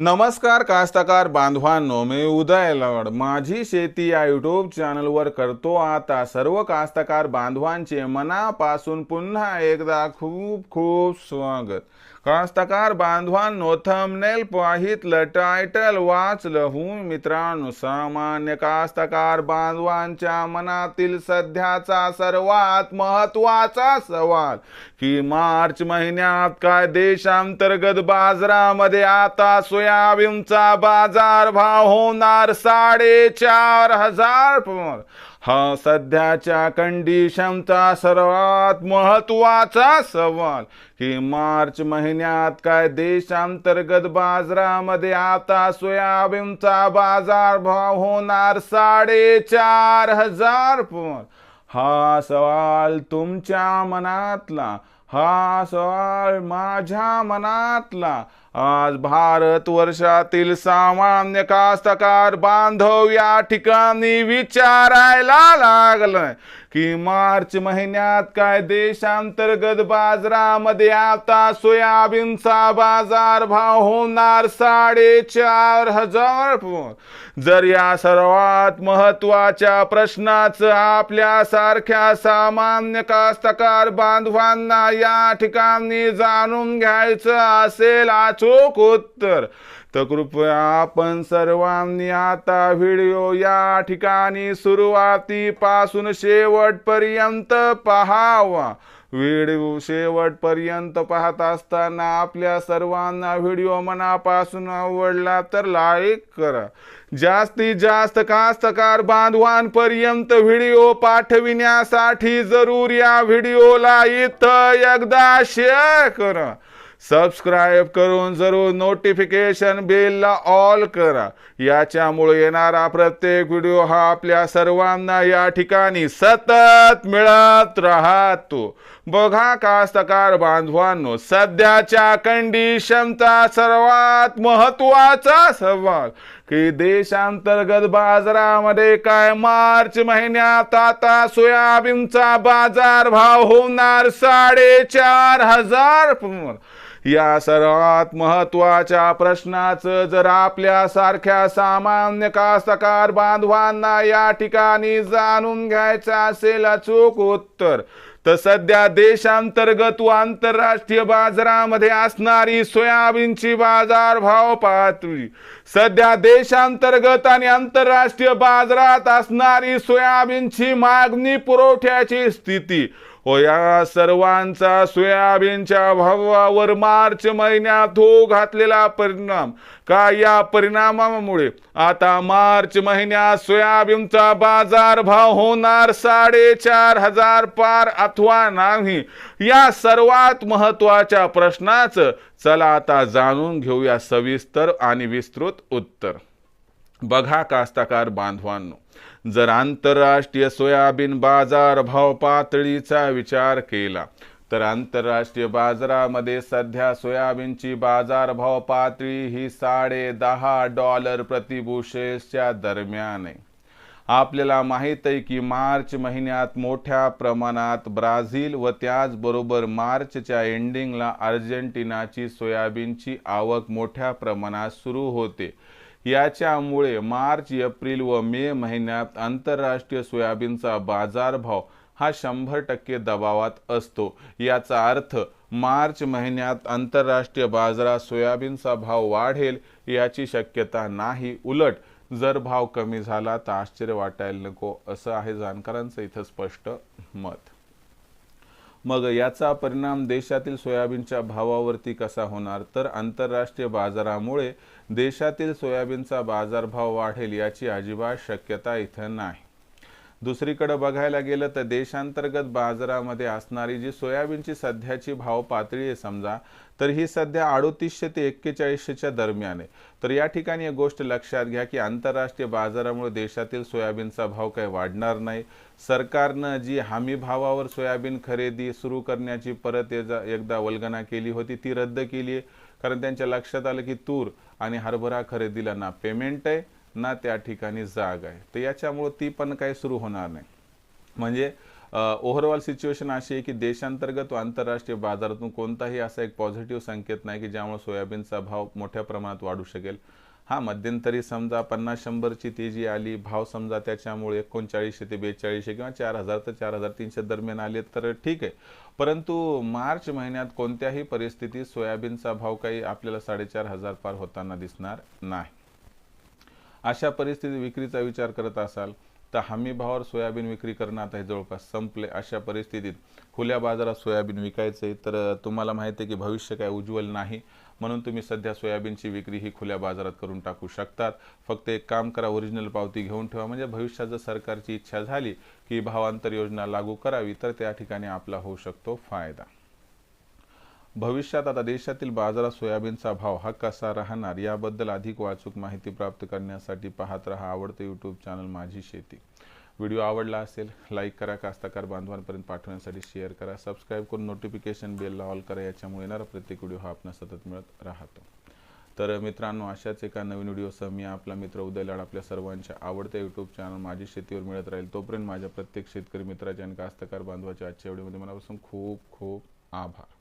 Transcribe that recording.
नमस्कार कास्तकार बांधवांनो मी उदय लवड. माझी शेती या युट्यूब चॅनलवर करतो आता सर्व कास्तकार बांधवांचे मनापासून पुन्हा एकदा खूप खूप स्वागत. कास्तकार बांधवांनो थंबनेल पाहितलं टायटल वाचलं. हूं मित्रांनो सामान्य कास्तकार बांधवांच्या मनातील सध्याचा सर्वात महत्त्वाचा सवाल की मार्च महिन्यात काय देशांतर्गत बाजारामध्ये आता सोयाबीनचा बाजार भाव होणार साडेचार हजार हा सध्याच्या कंडिशनचा सर्वात महत्त्वाचा सवाल. की मार्च महिन्यात काय देशांतर्गत बाजारामध्ये आता सोयाबीनचा बाजार भाव होणार साडेचार हजार पण हा सवाल तुमच्या मनातला हा सवाल माझ्या मनातला आज भारत वर्षातील सामान्य कास्तकार बांधव या ठिकाणी विचारायला लागलं की मार्च महिन्यात काय देशांतर्गत बाजारामध्ये आता सोयाबीनचा बाजार भाव होणार साडेचार हजार पण जर या सर्वात महत्त्वाच्या प्रश्नाचं आपल्या सारख्या सामान्य कास्तकार बांधवांना या ठिकाणी जाणून घ्यायचं असेल आज उत्तर. तर कृपया आपण सर्वांनी आता व्हिडिओ या ठिकाणी सुरुवातीपासून शेवटपर्यंत पहावा. व्हिडिओ शेवटपर्यंत पाहत असताना आपल्या सर्वांना व्हिडिओ मनापासून आवडला तर लाईक करा. जास्तीत जास्त कास्तकार बांधवांपर्यंत व्हिडिओ पाठविण्यासाठी जरूर या व्हिडिओला इथं एकदा शेअर करा. सबस्क्राईब करून जरूर नोटिफिकेशन बेलला ऑल करा. याच्यामुळे येणारा प्रत्येक व्हिडिओ हा आपल्या सर्वांना या ठिकाणी सतत मिळत राहतो. बघा कास्तकार बांधवांनो सध्याच्या कंडिशनचा सर्वात महत्त्वाचा सवाल की देशांतर्गत बाजारामध्ये काय मार्च महिन्यात आता सोयाबीनचा बाजार भाव होणार साडेचार हजार. या सर्वात महत्त्वाच्या प्रश्नाचं जर आपल्या सारख्या सामान्य कास्तकार बांधवांना या ठिकाणी जाणून घ्यायचं असेल अचूक उत्तर तर सध्या देशांतर्गत व आंतरराष्ट्रीय बाजारामध्ये असणारी सोयाबीनची बाजार भाव पातळी सध्या देशांतर्गत आणि आंतरराष्ट्रीय बाजारात असणारी सोयाबीनची मागणी पुरवठ्याची स्थिती हो या सर्वांचा सोयाबीनच्या भावावर मार्च महिन्यात हो घातलेला परिणाम. का या परिणामामुळे? आता मार्च महिन्यात सोयाबीनचा बाजार भाव होणार साडेचार हजार पार अथवा नाही? या सर्वात महत्त्वाच्या प्रश्नाचं चला आता जाणून घेऊया सविस्तर आणि विस्तृत उत्तर. बघा कास्तकार बांधवांनो जर आंतरराष्ट्रीय सोयाबीन बाजार भाव पातळीचा विचार केला तर आंतरराष्ट्रीय बाजारामध्ये सध्या सोयाबीनची बाजार भाव पातळी ही साडे दहा डॉलर प्रतिबुशेसच्या दरम्यान आहे. आपल्याला माहीत आहे की मार्च महिन्यात मोठ्या प्रमाणात ब्राझील व त्याचबरोबर मार्चच्या एंडिंगला अर्जेंटिनाची सोयाबीनची आवक मोठ्या प्रमाणात सुरू होते. याच्यामुळे मार्च एप्रिल व मे महिन्यात आंतरराष्ट्रीय सोयाबीनचा बाजारभाव हा शंभर टक्के दबावात असतो. याचा अर्थ मार्च महिन्यात आंतरराष्ट्रीय बाजारात सोयाबीनचा भाव वाढेल याची शक्यता नाही. उलट जर भाव कमी झाला तर आश्चर्य वाटायला नको असं आहे जाणकारांचं इथं स्पष्ट मत. मग याचा परिणाम देशातील सोयाबीनच्या भावावरती कसा होणार? तर आंतरराष्ट्रीय बाजारामुळे देशातील सोयाबीनचा बाजारभाव वाढेल याची अजिबात शक्यता इथं नाही. दुसरीकडे बघायला गेलं तर देशांतर्गत बाजारामध्ये असणारी जी सोयाबीनची सध्याची भाव पातळी आहे समजा तर ही सध्या अडोतीसशे ते एक्केचाळीसशेच्या दरम्यान आहे. तर या ठिकाणी एक गोष्ट लक्षात घ्या की आंतरराष्ट्रीय बाजारामुळे देशातील सोयाबीनचा भाव काही वाढणार नाही. सरकारनं जी हमी भावावर सोयाबीन खरेदी सुरू करण्याची परत एकदा वल्गना केली होती ती रद्द केली आहे. कारण त्यांच्या लक्षात आलं की तूर आणि हरभरा खरेदीला ना पेमेंट आहे. ना त्या ठिकाणी जाग आहे. तर याच्यामुळं ती पण काही सुरू होणार नाही. म्हणजे ओव्हरऑल सिच्युएशन अशी आहे की देशांतर्गत व आंतरराष्ट्रीय बाजारातून कोणताही असा एक पॉझिटिव्ह संकेत नाही की ज्यामुळे सोयाबीनचा भाव मोठ्या प्रमाणात वाढू शकेल. हा मध्यंतरी समजा पन्नास शंभरची तेजी आली भाव समजा त्याच्यामुळे एकोणचाळीसशे ते बेचाळीसशे किंवा चार हजार ते चार हजार तीनशे दरम्यान आले तर ठीक आहे. परंतु मार्च महिन्यात कोणत्याही परिस्थितीत सोयाबीनचा भाव काही आपल्याला साडेचार हजार पार होताना दिसणार नाही. अशा परिस्थितीत विक्रीचा विचार करत असाल तर हमी भावावर सोयाबीन विक्री करणं आता हे जवळपास संपले. अशा परिस्थितीत खुल्या बाजारात सोयाबीन विकायचं आहे तर तुम्हाला माहिती आहे की भविष्य काय उज्ज्वल नाही म्हणून तुम्ही सध्या सोयाबीनची विक्री ही खुल्या बाजारात करून टाकू शकतात. फक्त एक काम करा ओरिजिनल पावती घेऊन ठेवा. म्हणजे भविष्यात जर सरकारची इच्छा झाली की भावांतर योजना लागू करावी तर त्या ठिकाणी आपला होऊ शकतो फायदा. भविष्यात आता देशातील बाजारात सोयाबीनचा भाव हा कसा राहणार याबद्दल अधिक वाचूक माहिती प्राप्त करण्यासाठी पाहत रहा आवडते यूट्यूब चॅनल माझी शेती. व्हिडिओ आवडला असेल लाईक करा कास्ताकार बांधवांपर्यंत पाठवण्यासाठी शेअर करा. सबस्क्राईब करून नोटिफिकेशन बेलला ऑल करा याच्यामुळे येणारा प्रत्येक व्हिडिओ हा आपण सतत मिळत राहतो. तर मित्रांनो अशाच एका नवीन व्हिडिओसह मी आपला मित्र उदय लाड आपल्या सर्वांच्या आवडत्या यूट्यूब चॅनल माझी शेतीवर मिळत राहील. तोपर्यंत माझ्या प्रत्येक शेतकरी मित्राच्या आणि कास्तकार बांधवाच्या आजच्या व्हिडिओमध्ये मनापासून खूप खूप आभार.